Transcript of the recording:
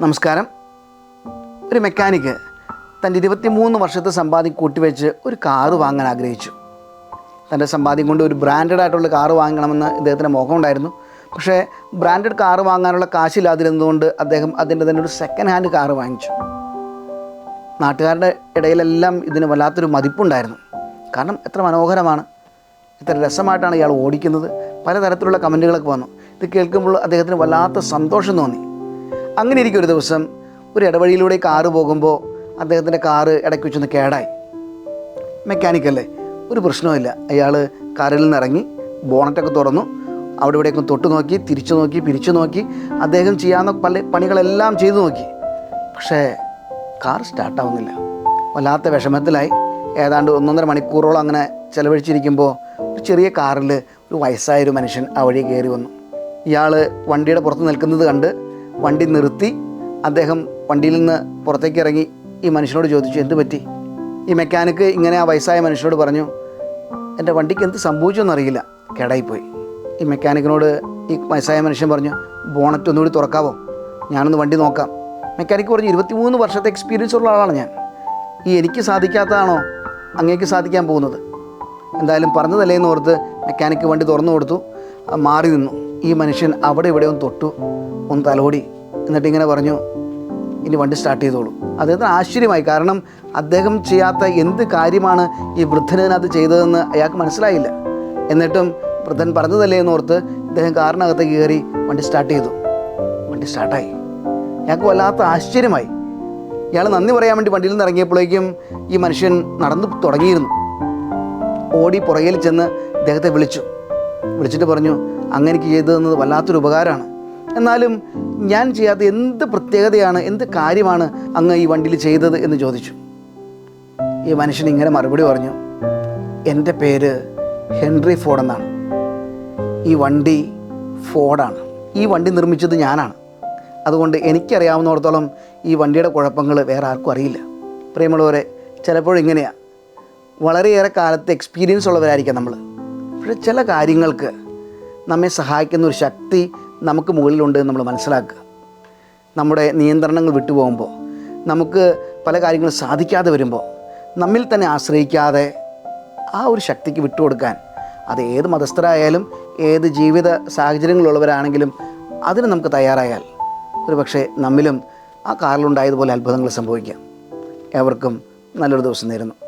നമസ്കാരം. ഒരു മെക്കാനിക് തന്റെ ഇരുപത്തിമൂന്ന് വർഷത്തെ സമ്പാദ്യം കൂട്ടിവെച്ച് ഒരു കാറ് വാങ്ങാൻ ആഗ്രഹിച്ചു. തന്റെ സമ്പാദ്യം കൊണ്ട് ഒരു ബ്രാൻഡഡ് ആയിട്ടുള്ള കാറ് വാങ്ങണമെന്ന് ഇദ്ദേഹത്തിന്റെ മോഹമുണ്ടായിരുന്നു പക്ഷേ ബ്രാൻഡഡ് കാറ് വാങ്ങാനുള്ള കാശില്ലാതിരുന്നതുകൊണ്ട് അദ്ദേഹം അതിന്റെ തന്നെ ഒരു സെക്കൻഡ് ഹാൻഡ് കാറ് വാങ്ങിച്ചു. നാട്ടുകാരുടെ ഇടയിലെല്ലാം ഇതിന് വല്ലാത്തൊരു മതിപ്പുണ്ടായിരുന്നു. കാരണം എത്ര മനോഹരമാണ്. ഇത്ര രസമായിട്ടാണ് ഇയാൾ ഓടിക്കുന്നത്. പലതരത്തിലുള്ള കമന്റുകളൊക്കെ വന്നു. ഇത് കേൾക്കുമ്പോൾ അദ്ദേഹത്തിന് വല്ലാത്ത സന്തോഷം തോന്നി. അങ്ങനെ ഇരിക്കും ഒരു ദിവസം. ഒരു ഇടവഴിയിലൂടെ കാറ് പോകുമ്പോൾ അദ്ദേഹത്തിന്റെ കാറ് ഇടയ്ക്ക് വെച്ചൊന്ന് കേടായി. മെക്കാനിക്കല്ലേ ഒരു പ്രശ്നവുമില്ല. അയാൾ കാറിൽ നിന്ന് ഇറങ്ങി ബോണറ്റൊക്കെ തുറന്നു അവിടെ ഇവിടെയൊക്കെ തൊട്ട് നോക്കി തിരിച്ചു നോക്കി പിരിച്ചു നോക്കി അദ്ദേഹം ചെയ്യാവുന്ന പല പണികളെല്ലാം ചെയ്തു നോക്കി. പക്ഷേ കാർ സ്റ്റാർട്ടാവുന്നില്ല വല്ലാത്ത വിഷമത്തിലായി. ഏതാണ്ട് ഒന്നൊന്നര മണിക്കൂറോളം അങ്ങനെ ചിലവഴിച്ചിരിക്കുമ്പോൾ ഒരു ചെറിയ കാറിൽ ഒരു വയസ്സായൊരു മനുഷ്യൻ ആ വഴി കയറി വന്നു. ഇയാൾ വണ്ടിയുടെ പുറത്ത് നിൽക്കുന്നത് കണ്ട് വണ്ടി നിർത്തി അദ്ദേഹം വണ്ടിയിൽ നിന്ന് പുറത്തേക്ക് ഇറങ്ങി ഈ മനുഷ്യനോട് ചോദിച്ചു എന്ത് പറ്റി? ഈ മെക്കാനിക്ക് ഇങ്ങനെ ആ വയസ്സായ മനുഷ്യനോട് പറഞ്ഞു എന്റെ വണ്ടിക്ക് എന്ത് സംഭവിച്ചെന്നറിയില്ല കേടായിപ്പോയി ഈ മെക്കാനിക്കിനോട് ഈ വയസ്സായ മനുഷ്യൻ പറഞ്ഞു ബോണറ്റ് ഒന്നുകൂടി തുറക്കാവോ? ഞാനൊന്ന് വണ്ടി നോക്കാം. മെക്കാനിക്ക് പറഞ്ഞു ഇരുപത്തിമൂന്ന് വർഷത്തെ എക്സ്പീരിയൻസ് ഉള്ള ആളാണ് ഞാൻ. ഈ എനിക്ക് സാധിക്കാത്തതാണോ? അങ്ങേക്ക് സാധിക്കാൻ പോകുന്നത്. എന്തായാലും പറഞ്ഞതല്ലേ എന്ന് ഓർത്ത് മെക്കാനിക്ക് വണ്ടി തുറന്നു കൊടുത്തു മാറി നിന്നു. ഈ മനുഷ്യൻ അവിടെ ഇവിടെ ഒന്ന് തൊട്ടു ഒന്ന് തലോടി. എന്നിട്ട് ഇങ്ങനെ പറഞ്ഞു ഇനി വണ്ടി സ്റ്റാർട്ട് ചെയ്തോളൂ. അദ്ദേഹത്തിന് ആശ്ചര്യമായി. കാരണം അദ്ദേഹം ചെയ്യാത്ത എന്ത് കാര്യമാണ് ഈ വൃദ്ധനതിനകത്ത് ചെയ്തതെന്ന് അയാൾക്ക് മനസ്സിലായില്ല. എന്നിട്ടും വൃദ്ധൻ പറഞ്ഞതല്ലേ എന്ന് ഓർത്ത് അദ്ദേഹം കാറിനകത്ത് കയറി വണ്ടി സ്റ്റാർട്ട് ചെയ്തു. വണ്ടി സ്റ്റാർട്ടായി അയാൾക്ക് വല്ലാത്ത ആശ്ചര്യമായി. ഇയാൾ നന്ദി പറയാൻ വേണ്ടി വണ്ടിയിൽ നിന്ന് ഇറങ്ങിയപ്പോഴേക്കും ഈ മനുഷ്യൻ നടന്നു തുടങ്ങിയിരുന്നു. ഓടി പുറകിൽ ചെന്ന് ഇദ്ദേഹത്തെ വിളിച്ചു. വിളിച്ചിട്ട് പറഞ്ഞു അങ്ങനെക്ക് ചെയ്തു തന്നത് വല്ലാത്തൊരു ഉപകാരമാണ്. എന്നാലും ഞാൻ ചെയ്യാത്ത എന്ത് പ്രത്യേകതയാണ് എന്ത് കാര്യമാണ് അങ്ങ് ഈ വണ്ടിയിൽ ചെയ്തത്? എന്ന് ചോദിച്ചു. ഈ മനുഷ്യൻ ഇങ്ങനെ മറുപടി പറഞ്ഞു എന്റെ പേര് ഹെൻറി ഫോർഡ് എന്നാണ്. ഈ വണ്ടി ഫോർഡാണ്. ഈ വണ്ടി നിർമ്മിച്ചത് ഞാനാണ്. അതുകൊണ്ട് എനിക്കറിയാവുന്നിടത്തോളം ഈ വണ്ടിയുടെ കുഴപ്പങ്ങൾ വേറെ ആർക്കും അറിയില്ല. പ്രിയമുള്ളവരെ ചിലപ്പോഴിങ്ങനെയാണ് വളരെയേറെ കാലത്തെ എക്സ്പീരിയൻസ് ഉള്ളവരായിരിക്കാം നമ്മൾ പക്ഷേ ചില കാര്യങ്ങൾക്ക് നമ്മെ സഹായിക്കുന്ന ഒരു ശക്തി നമുക്ക് മുകളിലുണ്ട് നമ്മൾ മനസ്സിലാക്കുക. നമ്മുടെ നിയന്ത്രണങ്ങൾ വിട്ടുപോകുമ്പോൾ നമുക്ക് പല കാര്യങ്ങളും സാധിക്കാതെ വരുമ്പോൾ നമ്മിൽ തന്നെ ആശ്രയിക്കാതെ ആ ഒരു ശക്തിക്ക് വിട്ടുകൊടുക്കാൻ അത് ഏത് മതസ്ഥരായാലും ഏത് ജീവിത സാഹചര്യങ്ങളുള്ളവരാണെങ്കിലും അതിന് നമുക്ക് തയ്യാറായാൽ ഒരു പക്ഷേ നമ്മിലും ആ കാറിലുണ്ടായതുപോലെ അത്ഭുതങ്ങൾ സംഭവിക്കാം. ഏവർക്കും നല്ലൊരു ദിവസം നേരുന്നു.